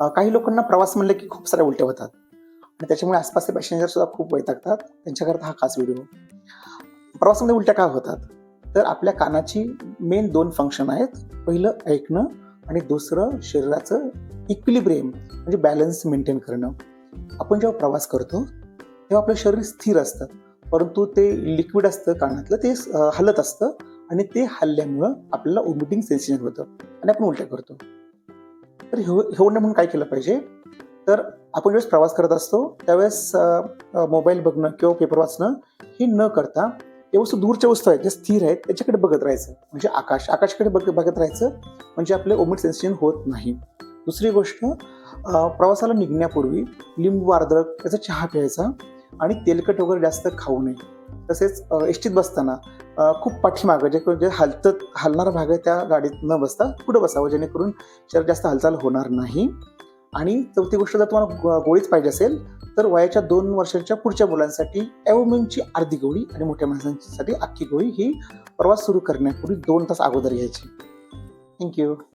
काही लोकांना प्रवास म्हणलं की खूप साऱ्या उलट्या होतात. आणि त्याच्यामुळे आसपासचे पॅसेंजर सुद्धा खूप वैतागतात. त्यांच्याकरता हा खास व्हिडिओ प्रवासामध्ये उलट्या का होतात? तर आपल्या कानाची मेन दोन फंक्शन आहेत. पहिलं ऐकणं आणि दुसरं शरीराचं इक्विलिब्रियम म्हणजे बॅलन्स मेंटेन करणं. आपण जेव्हा प्रवास करतो तेव्हा आपलं शरीर स्थिर असतं. परंतु ते लिक्विड असतं कानातलं ते हलत असतं. आणि ते हल्ल्यामुळं आपल्याला ओमिटिंग सेन्सेशन होतं. आणि आपण उलट्या करतो. तर हे होणं म्हणून काय केलं पाहिजे? तर आपण ज्यावेळेस प्रवास करत असतो त्यावेळेस मोबाईल बघणं किंवा पेपर वाचणं हे न करता या वस्तू दूरच्या वस्तू आहेत ज्या स्थिर आहेत त्याच्याकडे बघत राहायचं. म्हणजे आकाश आकाशाकडे बघ बघत राहायचं. म्हणजे आपले ओमिट सेन्सेशन होत नाही. दुसरी गोष्ट प्रवासाला निघण्यापूर्वी लिंबू आर्द्रक त्याचा चहा प्यायचा आणि तेलकट वगैरे जास्त खाऊ नये. तसेच एसटीत बसताना खूप पाठीमागं जे जे हलत हलणारा भाग आहे त्या गाडीत न बसता पुढं बसावं जेणेकरून शरीर जास्त हालचाल होणार नाही. आणि चौथी गोष्ट जर तुम्हाला गो- गोळीच पाहिजे असेल तर वयाच्या दोन वर्षाच्या पुढच्या मुलांसाठी ॲवोमिनची अर्धी गोळी आणि मोठ्या माणसांसाठी अख्खी गोळी ही प्रवास सुरू करण्यापूर्वी दोन तास अगोदर घ्यायची. थँक्यू.